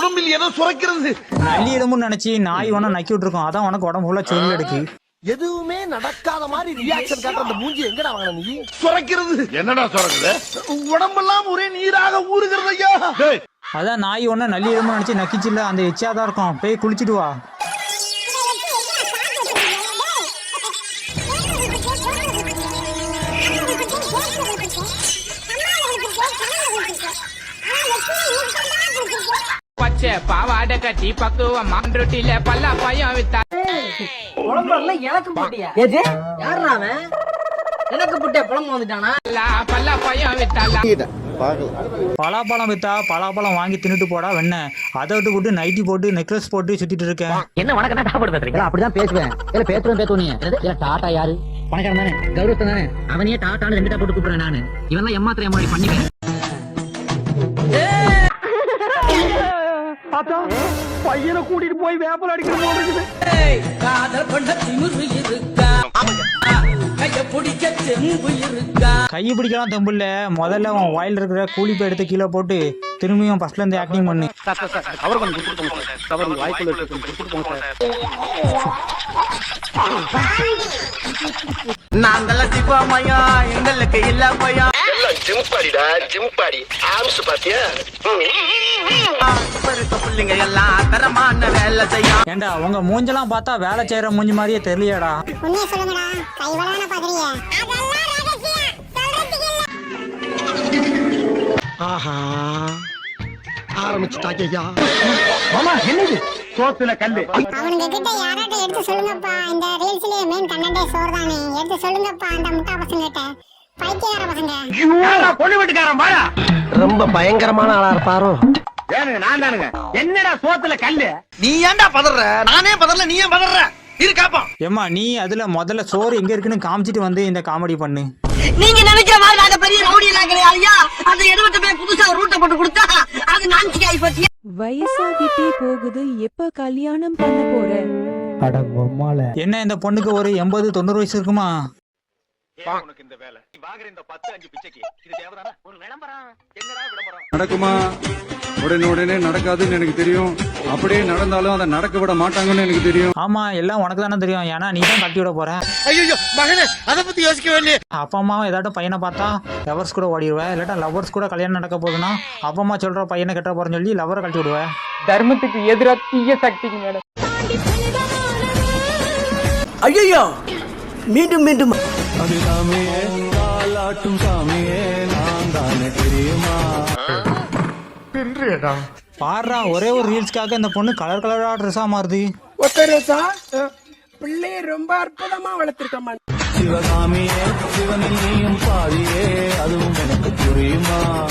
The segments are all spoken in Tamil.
உடம்பில் ஏதோ சுரக்கிறது. நல்லி எலும்புன்னு நினைச்சு நாய் ஒன்னும் நக்கி விட்டுருக்கோம். அதான் உனக்கு உடம்பு ஃபுல்லா சொல்லி எடுக்கு எதுவுமே நடக்காத மாதிரி ரியாக்ஷன் காட்டுற அந்த மூஞ்சி எங்கடா வாங்கின நீ? சுரக்கிறது. என்னடா சொல்றது உடம்பெல்லாம் ஒரே நீராக ஊறுகிறது ஐயா. அதான் நாய் ஒன்னும் நல்லி எலும்பு நினைச்சு நக்கிச்சில்ல. அந்த எச்சியா தான் இருக்கும். போய் குளிச்சிட்டு வா. கட்டி பக்குவம் மாண்டொட்டில பல்லா பையன் வித்தா புலம்புறதுல எனக்கு போட்டியா? எது யாருடா அவன்? எனக்கு போட்டியா? புலம்பு வந்துட்டானா? பல்லா பையன் வித்தாலா பலாப்பழம் வித்தா பலாப்பழம் வாங்கி தின்னுட்டு போடா வெண்ண. அதை விட்டு போட்டு நைட்டி போட்டு நெக்லஸ் போட்டு சுத்திட்டு இருக்கேன். என்ன உனக்கு என்ன டாப்போட பேசுறீங்க? அப்படிதான் பேசுவேன். இல்ல பேசுறேன் பேசுவோம் நீ இல்ல டாட்டா யாரு? பணக்காரன் தானே. கௌரவத்தன் தானே. அவனையே டாட்டான்னு ரெண்டு டாப் போட்டு கூப்பிடுறேன் நானு. இவன் ஏமாத்திர ஏமாறி பண்ணிக்க பையனை கூட்டிட்டு போய் வேப்பல் அடிக்கிற போல இருக்குது. காதல் கொண்ட திமுரு இருக்கா? கைய பிடிக்க தெம்பு இருக்கா? கை பிடிக்கலாம் தெம்பில்ல. முதல்ல அவன் வாயில் இருக்கிற கூலிப்பை எடுத்து கீழே போட்டு திரும்பியும் ஃபர்ஸ்ட்ல இருந்து ஆக்டிங் பண்ணு. நாங்கெல்லாம் சிவமயா எங்களுக்கு இல்ல பையா எல்லாம் ஜிம் பாடிடா ஜிம் பாடி ஆம்ஸ் பாத்தியா பிள்ளைங்க எல்லாம் தரமான வேலை செய்யும் ஏண்டா உங்க மூஞ்செல்லாம் பார்த்தா வேலை செய்யற மூஞ்சி மாதிரியே தெரியலையாடா. உண்மையை சொல்லுங்கடா. கைவளான பாக்குறீங்க அதெல்லாம் ரகசியம் சொல்றதுக்கு இல்ல ஆஹா ஆரம்பிச்சுட்டாங்க ஐயா அவனுங்க கிட்ட யாராட்ட எடுத்து சொல்லுங்கப்பா. இந்த ரீல்ஸ்லயே மெயின் கண்டென்ட்டே சோறு தானே எடுத்து சொல்லுங்கப்பா அந்த முட்டா பசங்க கிட்ட ரொம்ப பயங்கரமான ஆளா இருப்பாரோ? என்னடா சோத்துல கல்லு? நீ ஏன்டா பதற? நானே பதறல நீ ஏன் பதற? இரு காப்போம். ஏம்மா நீ அதுல முதல்ல சோறு எங்க இருக்குன்னு காமிச்சிட்டு வந்து இந்த காமெடி பண்ணு. நீங்க நினைக்கிற மாதிரி நாங்க பெரிய ரவுடி எல்லாம் கிடையாதுயா? அந்த எடுபட்ட போய் புதுசா ஒரு ரூட்டை போட்டு கொடுத்தா அது நான்சி ஆகி போச்சு. வயசாகிட்டே போகுது எப்ப கல்யாணம் பண்ண போற? என்ன இந்த பொண்ணுக்கு ஒரு எண்பது தொண்ணூறு வயசு இருக்குமா? உனக்கு இந்த வேலை? நீ வாங்குற இந்த பத்து அஞ்சு பிச்சைக்கு இது தேவைதானா? ஒரு விளம்பரம். என்னடா விளம்பரம்? நடக்குமா? உடனே உடனே நடக்காதுன்னு எனக்கு தெரியும். அப்படியே நடந்தாலும் அதை நடக்க விட மாட்டாங்கன்னு எனக்கு தெரியும். ஆமா எல்லாம் உனக்கு தானே தெரியும். ஏன்னா நீ தான் கட்டி விட போற. ஐயோ மகனே அத பத்தி யோசிக்கவே இல்லையே அப்பா அம்மாவும் ஏதாட்டும் பையனை பார்த்தா லவர்ஸ் கூட ஓடிடுவேன் இல்லாட்டா லவர்ஸ் கூட கல்யாணம் நடக்க போகுதுன்னா அப்பா அம்மா சொல்ற பையனை கட்ட போறேன்னு சொல்லி லவரை கட்டி விடுவேன் தர்மத்துக்கு எதிரா தீய சக்திங்க மேடம் ஐயோ மீண்டும் மீண்டும். பாடுறா ஒரே ஒரு ரீல்ஸ்க்காக இந்த பொண்ணு கலர் கலரா ட்ரெஸ்ஸா மாறுது. பிள்ளைய ரொம்ப அற்புதமா வளர்த்திருக்கமா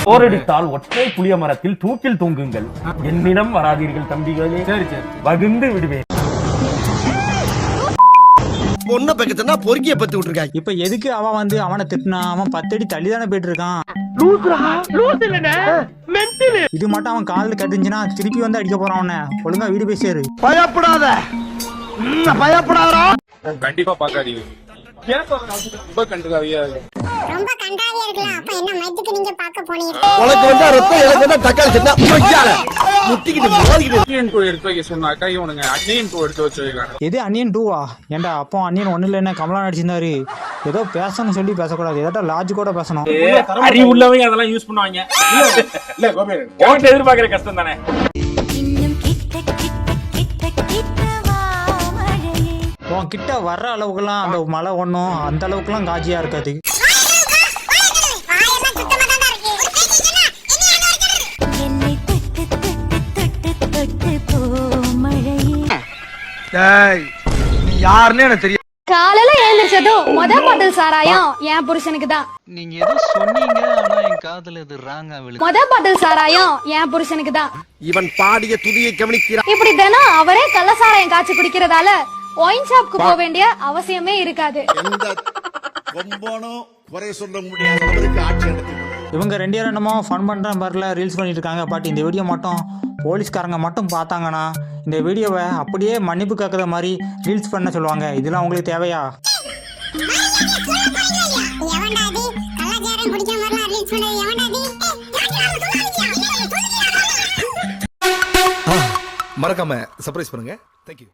போரடித்தால் ஒற்றை புளிய மரத்தில் தூக்கில் தொங்குங்கள். என்னிடம் வராதீர்கள் தம்பிகளே. சரி சரி. வகுந்து விடுவேன். பொண்ணை பக்கத்துனா பொறுக்கிய பத்து விட்டுருக்காங்க. இப்ப எதுக்கு அவன் வந்து அவனை திட்டினா? அவன் பத்தடி தள்ளி தானே போயிட்டு இருக்கான் இது மட்டும் அவன் காலில் கட்டுச்சுன்னா திருப்பி வந்து அடிக்க போறான் அவனை. ஒழுங்கா வீடு போய் சேரு. பயப்படாத. ம், பயப்படாதடா. கண்டிப்பா பாக்காதீங்க. ரொம்ப கண்டாவியா இருக்கலாம். அப்ப என்ன மைத்துக்கு நீங்க பார்க்க போனீங்க? உனக்கு வந்தா ரத்தம் எனக்கு வந்தா தக்காளி சட்னா அன்னியன் டூ எடுத்து வைக்க சொன்னாக்கா இவனுங்க அன்னியன் டூ எடுத்து வச்சிருக்காங்க எது அன்னியன் டூவா? ஏன்டா அப்போ அன்னியன் ஒண்ணு இல்ல என்ன கமலா நடிச்சிருந்தாரு? ஏதோ பேசணும்னு சொல்லி பேசக்கூடாது. ஏதாட்ட லாஜ் கூட பேசணும். அறிவு உள்ளவங்க அதெல்லாம் யூஸ் பண்ணுவாங்க. இல்ல கோபி எதிர்பார்க்கிற கஷ்டம் தானே? உன் கிட்ட வர்ற அளவுக்குலாம் அந்த மழை ஒன்றும் அந்த அளவுக்குலாம் காஜியா இருக்காது. தொட்டு நீ யாருன்னு எனக்கு தெரியும் காலையில எழுந்திரிச்சதும் முத பாட்டில் சாராயம் என் புருஷனுக்கு தான். நீங்க ஏதோ சொன்னீங்க ஆனா என் காதுல இது ராங்கா விழு முத பாட்டில் சாராயம் என் புருஷனுக்கு தான். இவன் பாடிய துதியை கவனிக்கிறான். இப்படி தினம் அவரே கள்ள சாராயம் காய்ச்சி குடிக்கிறதால ஒயின் ஷாப்க்கு போக வேண்டிய அவசியமே இருக்காது. எந்த கொம்பனும் குறை சொல்ல ஆட்சி நடத்தி இவங்க ரெண்டு பேரும் என்னமோ ஃபன் பண்ற மாதிரில ரீல்ஸ் பண்ணிட்டு இருக்காங்க. பட் இந்த வீடியோ மட்டும் போலீஸ்காரங்க மட்டும் பார்த்தாங்கன்னா இந்த வீடியோவை அப்படியே மன்னிப்பு கேட்குற மாதிரி ரீல்ஸ் பண்ண சொல்லுவாங்க. இதெல்லாம் உங்களுக்கு தேவையா? மறக்காம சர்ப்ரைஸ் பண்ணுங்க. தேங்க்யூ